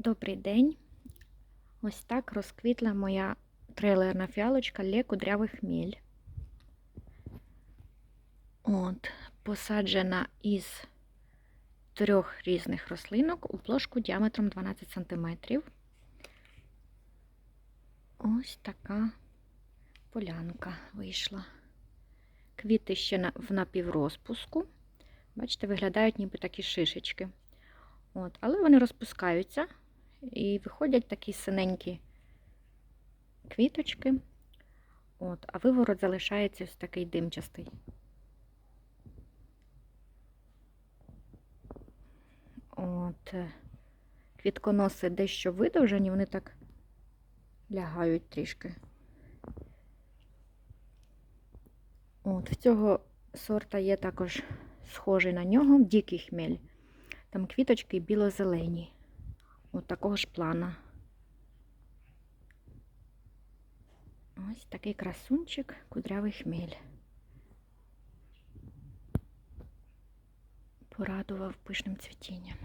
Добрий день. Ось так розквітла моя трейлерна фіалочка Лє Кудрявий хміль. От, посаджена із трьох різних рослинок у плошку діаметром 12 см. Ось така полянка вийшла. Квіти ще в напіврозпуску. Бачите, виглядають ніби такі шишечки. От, але вони розпускаються і виходять такі синенькі квіточки. От, а виворот залишається ось такий димчастий. От, е, квітконоси дещо видовжені, вони так лягають трішки. От, в цього сорта є також схожий на нього дикий хмель. Там квіточки біло-зелені. От такого ж плана. Ось такий красунчик, кудрявий хмель. Порадував пишним цвітінням.